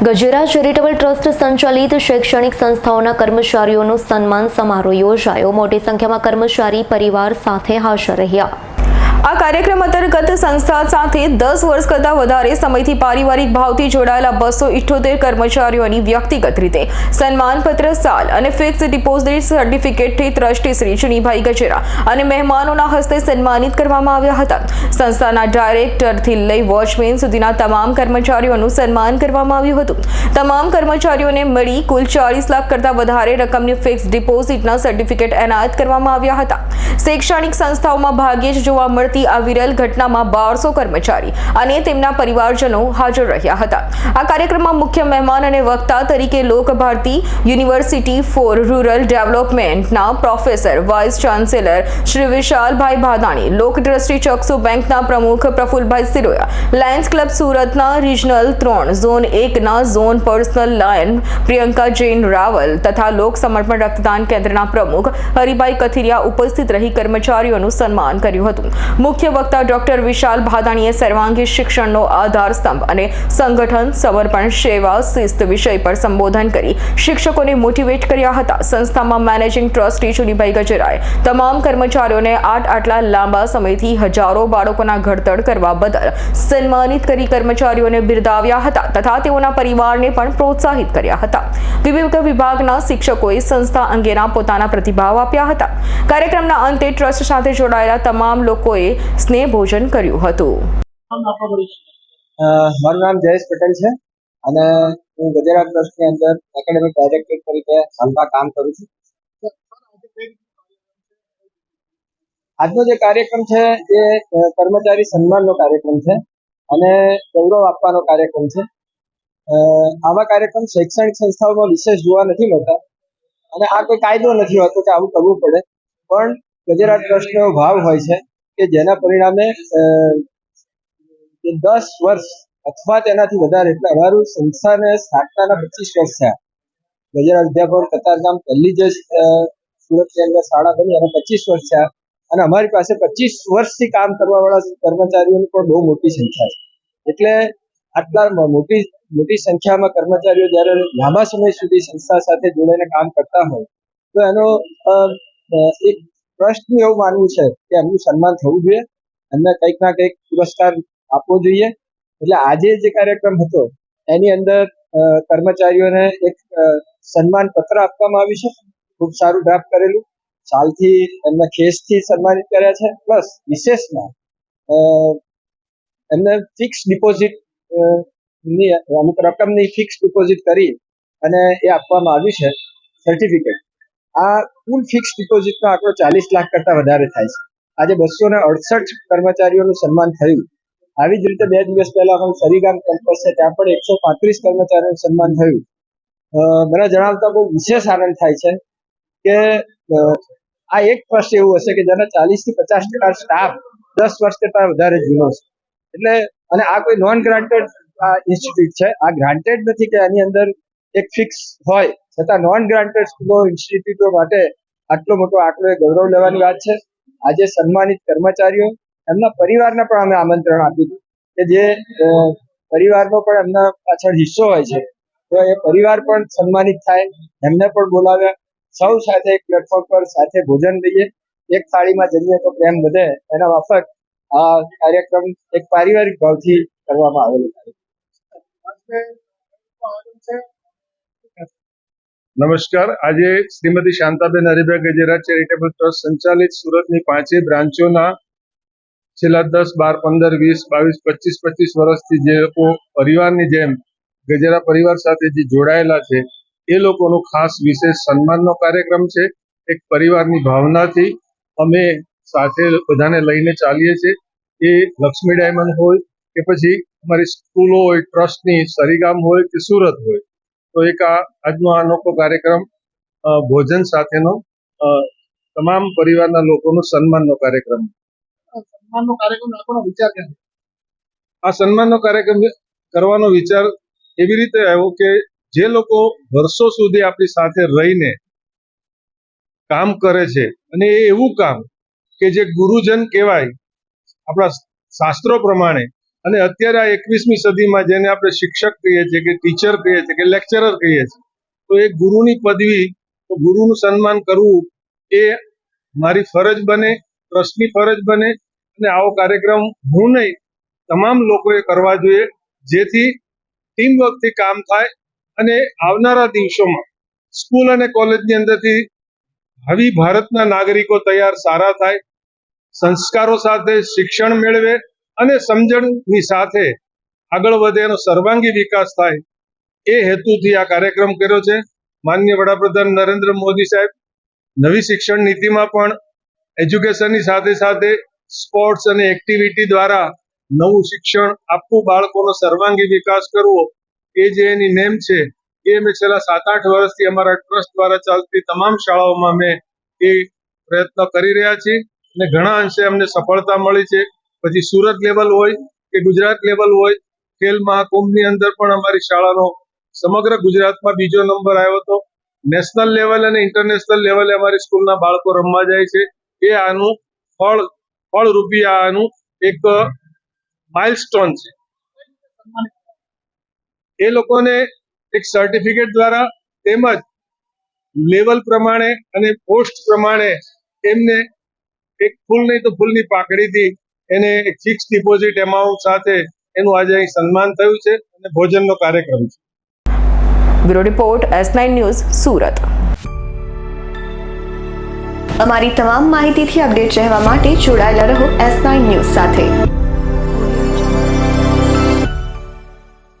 Gajera charitable trust સંચાલિત શૈક્ષણિક સંસ્થાઓના કર્મચારીઓનું સન્માન સમારોહ યોજાયો. મોટી સંખ્યામાં કર્મચારી પરિવાર સાથે હાજર રહ્યા. આ કાર્યક્રમ અંતર્ગત સંસ્થા સાથે દસ વર્ષ કરતાં વધારે સમયથી પારિવારિક ભાવથી જોડાયેલા બસો ઇઠ્ઠોતેર કર્મચારીઓની વ્યક્તિગત રીતે સન્માનપત્ર સાલ અને ફિક્સ ડિપોઝિટ સર્ટિફિકેટથી ટ્રસ્ટી શ્રી ચુનીભાઈ ગજેરા અને મહેમાનોના હસ્તે સન્માનિત કરવામાં આવ્યા હતા. સંસ્થાના ડાયરેક્ટરથી લઈ વોચમેન સુધીના તમામ કર્મચારીઓનું સન્માન કરવામાં આવ્યું હતું. તમામ કર્મચારીઓને મળી કુલ ચાળીસ લાખ કરતાં વધારે રકમની ફિક્સ ડિપોઝિટના સર્ટિફિકેટ એનાયત કરવામાં આવ્યા હતા. શૈક્ષણિક સંસ્થાઓમાં ભાગ્યે જ જોવા મળતી આ વિરલ ઘટનામાં બારસો કર્મચારી અને તેમના પરિવારજનો હાજર રહ્યા હતા. આ કાર્યક્રમમાં મુખ્ય મહેમાન અને વક્તા તરીકે Lokbharti university for rural ડેવલપમેન્ટના professor, vice chancellor Shri Vishalbhai Bhadani, Lokdrashti Chakshu બેંકના પ્રમુખ પ્રફુલભાઈ સિરોયા, લાયન્સ ક્લબ સુરતના રિજનલ ત્રણ, ઝોન એકના zone personal lion Priyanka Jain Raval તથા લોક સમર્પણ રક્તદાન કેન્દ્રના પ્રમુખ હરિભાઈ કથિરિયા ઉપસ્થિત રહી કર્મચારીઓનું સન્માન કર્યું હતું. મુખ્ય વક્તા ડોક્ટર વિશાલ ભાદાણીએ સર્વાંગી શિક્ષણનો આધાર સ્તંભ અને સંગઠન સમર્પણ સેવા શિસ્ત વિષય પર સંબોધન કરી શિક્ષકોને મોટિવેટ કર્યા હતા. સંસ્થામાં મેનેજિંગ ટ્રસ્ટી ચુનીભાઈ ગજરાએ તમામ કર્મચારીઓને આઠ આટલા લાંબા સમયથી હજારો બાળકોના ઘડતર કરવા બદલ સન્માનિત કરી કર્મચારીઓને બિરદાવ્યા હતા તથા તેઓના પરિવારને પણ પ્રોત્સાહિત કર્યા હતા. વિવિધ વિભાગના શિક્ષકોએ સંસ્થા અંગેના પોતાના પ્રતિભાવ આપ્યા હતા. કાર્યક્રમના અંતે ટ્રસ્ટ સાથે જોડાયેલા તમામ લોકોએ સ્નેહ ભોજન કર્યું હતું. મારું નામ જયેશ પટેલ છે અને હું ગુજરાત ટ્રસ્ટની અંદર એકેડેમિક ડાયરેક્ટર તરીકે હાલમાં કામ કરું છું. આજનો જે કાર્યક્રમ છે એ કર્મચારી સન્માનનો કાર્યક્રમ છે અને ગૌરવ આપવાનો કાર્યક્રમ છે. અ, આવા કાર્યક્રમ શૈક્ષણિક સંસ્થાઓમાં વિશેષ જોવા નથી મળતા અને આ કોઈ કાયદો નથી હોતો કે આવું કરવું પડે. પણ ગુજરાત ટ્રસ્ટનો ભાવ હોય છે કે જેના પરિણામે દસ વર્ષ અથવા તેનાથી વધારે એટલે અમારું સંસ્થાને સ્થાપનાના પચીસ વર્ષ થયા. ગુજરાત વિદ્યાભવન કતારગામ પહેલી જે સુરતની અંદર શાળા બની અને પચીસ વર્ષ થયા. અને અમારી પાસે પચીસ વર્ષથી કામ કરવા વાળા કર્મચારીઓની પણ બહુ મોટી સંખ્યા છે. એટલે આટલા મોટી મોટી સંખ્યામાં કર્મચારીઓ જ્યારે લાંબા સમય સુધી સંસ્થા સાથે જોડાઈને કામ કરતા હોય, તો એનો એક ટ્રસ્ટનું એવું માનવું છે કે એમનું સન્માન થવું જોઈએ, એમને કંઈક ના કંઈક પુરસ્કાર આપવો જોઈએ. એટલે આજે જે કાર્યક્રમ હતો, એની અંદર કર્મચારીઓને એક સન્માન પત્ર આપવામાં આવ્યું છે. ખૂબ સારું ડ્રાફ્ટ કરેલું. સાલથી એમને ખેસથી સન્માનિત કર્યા છે. પ્લસ વિશેષમાં એમને ફિક્સ ડિપોઝિટની, અમુક રકમની ફિક્સ ડિપોઝિટ કરી અને એ આપવામાં આવ્યું છે, સર્ટિફિકેટ. આ કુલ ફિક્સ ડિપોઝિટનો આંકડો ચાલીસ લાખ કરતા વધારે થાય છે. આજે બસો ને અડસઠ કર્મચારીઓનું સન્માન થયું. આવી જ રીતે બે દિવસ પહેલા અમારું સરીગામ કેમ્પસ છે, ત્યાં પણ એકસો પાંત્રીસ કર્મચારીઓનું સન્માન થયું. મને જણાવતા બહુ વિશેષ આનંદ થાય છે કે આ એક ટ્રસ્ટ એવું હશે કે જેના ચાલીસથી પચાસ ટકા સ્ટાફ દસ વર્ષ કરતા વધારે જૂનો છે. એટલે, અને આ કોઈ નોન ગ્રાન્ટેડ ઇન્સ્ટિટ્યૂટ છે. આ ગ્રાન્ટેડ નથી કે આની અંદર એક ફિક્સ હોય. છતાં નોન ગ્રાન્ટેડ સ્કૂલો ઇન્સ્ટિટ્યૂટો માટે આટલો મોટો આંકડો એ ગૌરવ લેવાની વાત છે. આજે સન્માનિત કર્મચારીઓ, એમના પરિવારને પણ અમે આમંત્રણ આપ્યું કે જે પરિવારનો પણ એમના પાછળ હિસ્સો હોય છે. તો એ પરિવાર પણ સન્માનિત થાય, એમને પણ બોલાવ્યા. સૌ સાથે એક પ્લેટફોર્મ પર સાથે ભોજન લઈએ. એક થાળીમાં જમીએ તો પ્રેમ વધે. એના માફક આ કાર્યક્રમ એક પારિવારિક ભાવથી કરવામાં આવેલો છે. નમસ્કાર. આજે શ્રીમતી શાંતાબેન હરિભાઈ ગજેરા ચેરિટેબલ ટ્રસ્ટ સંચાલિત સુરતની પાંચેય બ્રાન્ચોના છેલ્લા દસ, બાર, પંદર, વીસ, બાવીસ, પચીસ પચીસ વર્ષથી જે લોકો પરિવારની જેમ ગજેરા પરિવાર સાથે જે જોડાયેલા છે, એ લોકોનું ખાસ વિશેષ સન્માનનો કાર્યક્રમ છે. એક પરિવારની ભાવનાથી અમે સાથે બધાને લઈને ચાલીએ છીએ. એ લક્ષ્મી ડાયમંડ હોય કે પછી અમારી સ્કૂલો હોય, ટ્રસ્ટની સરીગામ હોય કે સુરત હોય. તો એક આ આજનો આ અનોખો કાર્યક્રમ ભોજન સાથેનો તમામ પરિવારના લોકોનો સન્માનનો કાર્યક્રમ. સન્માનનો કાર્યક્રમ રાખવાનો વિચાર કેમ આ સન્માનનો કાર્યક્રમ કરવાનો વિચાર એવી રીતે આવ્યો કે જે લોકો વર્ષો સુધી આપણી સાથે રહીને કામ કરે છે અને એ એવું કામ કે જે ગુરુજન કહેવાય આપણા શાસ્ત્રો પ્રમાણે અને અત્યારે આ એકવીસમી સદીમાં જેને આપણે શિક્ષક કહીએ છીએ કે ટીચર કહીએ છીએ કે લેક્ચરર કહીએ છીએ, તો એ ગુરુની પદવી, તો ગુરુનું સન્માન કરવું એ મારી ફરજ બને, ટ્રસ્ટની ફરજ બને અને આવો કાર્યક્રમ હું નહીં, તમામ લોકોએ કરવા જોઈએ, જેથી ટીમ વર્કથી કામ થાય અને આવનારા દિવસોમાં સ્કૂલ અને કોલેજની અંદરથી આવી ભારતના નાગરિકો તૈયાર સારા થાય, સંસ્કારો સાથે શિક્ષણ મેળવે અને સમજણની સાથે આગળ વધે એનો સર્વાંગી વિકાસ થાય એ હેતુથી આ કાર્યક્રમ કર્યો છે. માન્ય વડાપ્રધાન નરેન્દ્ર મોદી સાહેબ, નવી શિક્ષણ નીતિમાં પણ એજ્યુકેશનની સાથે સાથે સ્પોર્ટ્સ અને એક્ટિવિટી દ્વારા નવું શિક્ષણ આપવું, બાળકોનો સર્વાંગી વિકાસ કરવો, એ જે એની નેમ છે, એ અમે છેલ્લા સાત આઠ વર્ષથી અમારા ટ્રસ્ટ દ્વારા ચાલતી તમામ શાળાઓમાં અમે એ પ્રયત્ન કરી રહ્યા છીએ અને ઘણા અંશે અમને સફળતા મળી છે. પછી સુરત લેવલ હોય કે ગુજરાત લેવલ હોય, ખેલ મહાકુંભની અંદર પણ અમારી શાળાનો સમગ્ર ગુજરાતમાં બીજો નંબર આવ્યો હતો. નેશનલ લેવલ અને ઇન્ટરનેશનલ લેવલે અમારી સ્કૂલના બાળકો રમવા જાય છે. એ આનું ફળ, ફળરૂપી આનું એક માઇલસ્ટોન છે. એ લોકોને એક સર્ટિફિકેટ દ્વારા તેમજ લેવલ પ્રમાણે અને પોસ્ટ પ્રમાણે એમને એક ફૂલ નહીં તો ફૂલની પાકડીથી એને એક ફિક્સ ડિપોઝિટ એમાઉન્ટ સાથે એનું આજે અહીં સન્માન થયું છે અને ભોજનનો કાર્યક્રમ છે. Bureau report S nine news Surat. અમારી તમામ માહિતીથી અપડેટ રહેવા માટે જોડાયેલા રહો એસ નાઇન ન્યૂઝ સાથે.